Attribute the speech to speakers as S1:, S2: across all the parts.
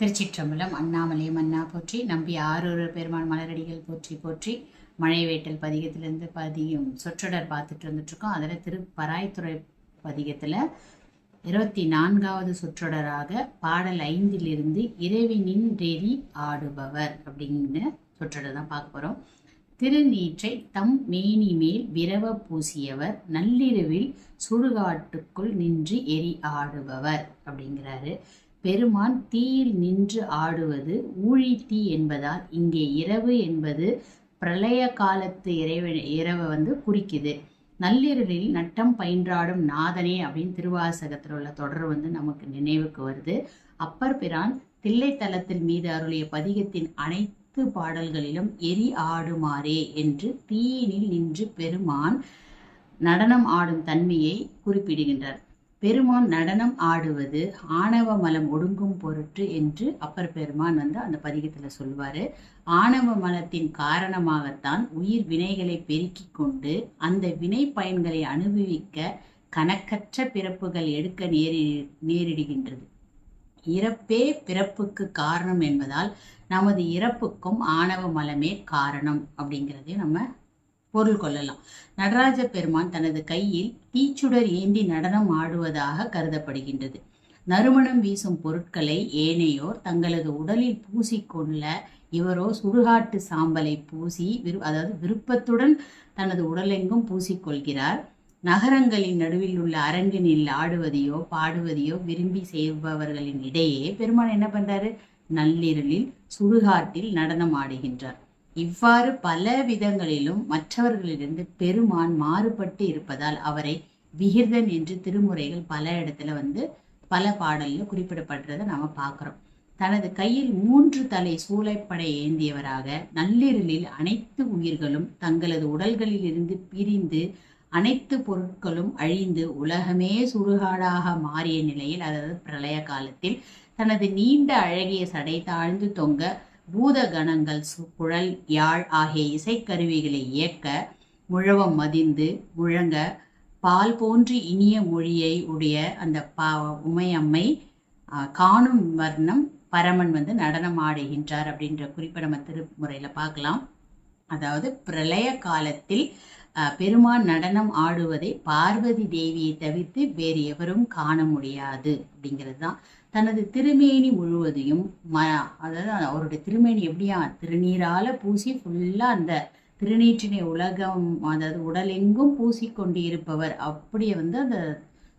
S1: திருச்சிற்றம்பலம் அண்ணாமலை மன்னா போற்றி நம்பி ஆரூர் பெருமான் மலரடிகள் போற்றி போற்றி மழை வேட்டல் பதிகத்திலேருந்து பதியும் சொற்றொடர் பார்த்துட்டு வந்துட்ருக்கோம் அதில் திருப்பராய்த்துறை பதிகத்தில் இருபத்தி நான்காவது சொற்றொடராக பாடல் ஐந்திலிருந்து இறைவினின் ரெறி ஆடுபவர் அப்படிங்கிற சொற்றொடர் தான் பார்க்க போகிறோம் திருநீற்றை தம் மேனி மேல் விரவ பூசியவர் நள்ளிரவில் சுடுகாட்டுக்குள் நின்று எரி ஆடுபவர் அப்படிங்கிறாரு. பெருமான் தீயில் நின்று ஆடுவது ஊழி தீ என்பதால் இங்கே இரவு என்பது பிரளய காலத்து இறைவ இரவை வந்து குறிக்குது. நள்ளிரலில் நட்டம் பயின்றாடும் நாதனே அப்படின்னு திருவாசகத்தில் உள்ள தொடர் வந்து நமக்கு நினைவுக்கு வருது. அப்பர் பிரான் தில்லைத்தலத்தில் மீது அருளிய பதிகத்தின் அனைத்து பாடல்களிலும் எரி ஆடுமாறே என்று தீயினில் நின்று பெருமான் நடனம் ஆடும் தன்மையை குறிப்பிடுகின்றார். பெருமான் நடனம் ஆடுவது ஆணவ மலம் ஒடுங்கும் பொருட்டு என்று அப்பர் பெருமான் வந்து அந்த பதிகத்தில் சொல்வார் ஆணவ மலத்தின் காரணமாகத்தான் உயிர் வினைகளை பெருக்கிக் கொண்டு அந்த வினை பயன்களை அனுபவிக்க கணக்கற்ற பிறப்புகள் எடுக்க நேரி நேரிடுகின்றது. இறப்பே பிறப்புக்கு காரணம் என்பதால் நமது இறப்புக்கும் ஆணவ மலமே காரணம் அப்படிங்கிறதையும் நம்ம பொருள் கொள்ளலாம். நடராஜ பெருமான் தனது கையில் தீச்சுடர் ஏந்தி நடனம் ஆடுவதாக கருதப்படுகின்றது. நறுமணம் வீசும் பொருட்களை ஏனையோர் தங்களது உடலில் பூசிக்கொள்ள இவரோ சுடுகாட்டு சாம்பலை பூசி விரு அதாவது விருப்பத்துடன் தனது உடலெங்கும் பூசிக்கொள்கிறார் நகரங்களின் நடுவில் உள்ள அரங்கினில் ஆடுவதையோ பாடுவதையோ விரும்பி செய்பவர்களின் இடையே பெருமான் என்ன பண்றாரு? நள்ளிரலில் சுடுகாட்டில் நடனம் ஆடுகின்றார். இவ்வாறு பல விதங்களிலும் மற்றவர்களிலிருந்து பெருமான் மாறுபட்டு இருப்பதால் அவரை விகிர்தன் என்று திருமுறைகள் பல இடத்துல வந்து பல பாடல்ல குறிப்பிடப்படுறத நாம் பார்க்குறோம் தனது கையில் மூன்று தலை சூளைப்படை ஏந்தியவராக நள்ளிரலில் அனைத்து உயிர்களும் தங்களது உடல்களில் இருந்து பிரிந்து அனைத்து பொருட்களும் அழிந்து உலகமே சுடுகாடாக மாறிய நிலையில் அதாவது பிரளய காலத்தில் தனது நீண்ட அழகிய சடை தாழ்ந்து தொங்க பூதகணங்கள் குழல் யாழ் ஆகிய இசைக்கருவிகளை இயக்க முழவம் மதிந்து முழங்க பால் போன்று இனிய மொழியை உடைய அந்த பா உமையம்மை காணும் வர்ணம் பரமன் வந்து நடனம் ஆடுகின்றார் அப்படின்ற குறிப்பை நம்ம திருமுறையில் பார்க்கலாம். அதாவது பிரளய காலத்தில் பெருமான் நடனம் ஆடுவதை பார்வதி தேவியை தவிர்த்து வேறு எவரும் காண முடியாது அப்படிங்கிறது தான் தனது திருமேனி முழுவதையும் ம அதாவது அவருடைய திருமேனி எப்படியா திருநீரால பூசி ஃபுல்லாக அந்த திருநீற்றினை உலகம் அதாவது உடலெங்கும் பூசிக்கொண்டு இருப்பவர் அப்படியே வந்து அந்த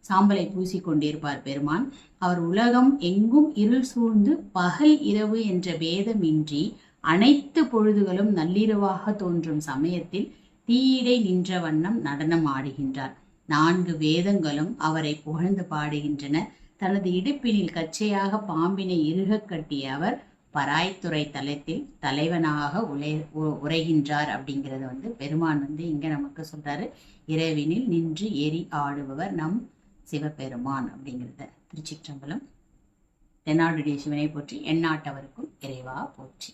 S1: சாம்பலை பூசிக்கொண்டிருப்பார் பெருமான். அவர் உலகம் எங்கும் இருள் சூழ்ந்து பகல் இரவு என்ற பேதமின்றி அனைத்து பொழுதுகளும் நள்ளிரவாக தோன்றும் சமயத்தில் தீயிடை நின்ற வண்ணம் நடனம் ஆடுகின்றார். நான்கு வேதங்களும் அவரை புகழ்ந்து பாடுகின்றன. தனது இடுப்பினில் கச்சையாக பாம்பினை இறுக கட்டிய அவர் பராய்த்துறை தலத்தில் தலைவனாக உலை உரைகின்றார் அப்படிங்கிறத வந்து பெருமான் வந்து இங்க நமக்கு சொல்றாரு. இரவினில் நின்று எரி ஆடுபவர் நம் சிவபெருமான் அப்படிங்கிறத. திருச்சிற்றம்பலம் தென்னாடுடைய சிவனை போற்றி எந்நாட்டவருக்கும் இறைவா போற்றி.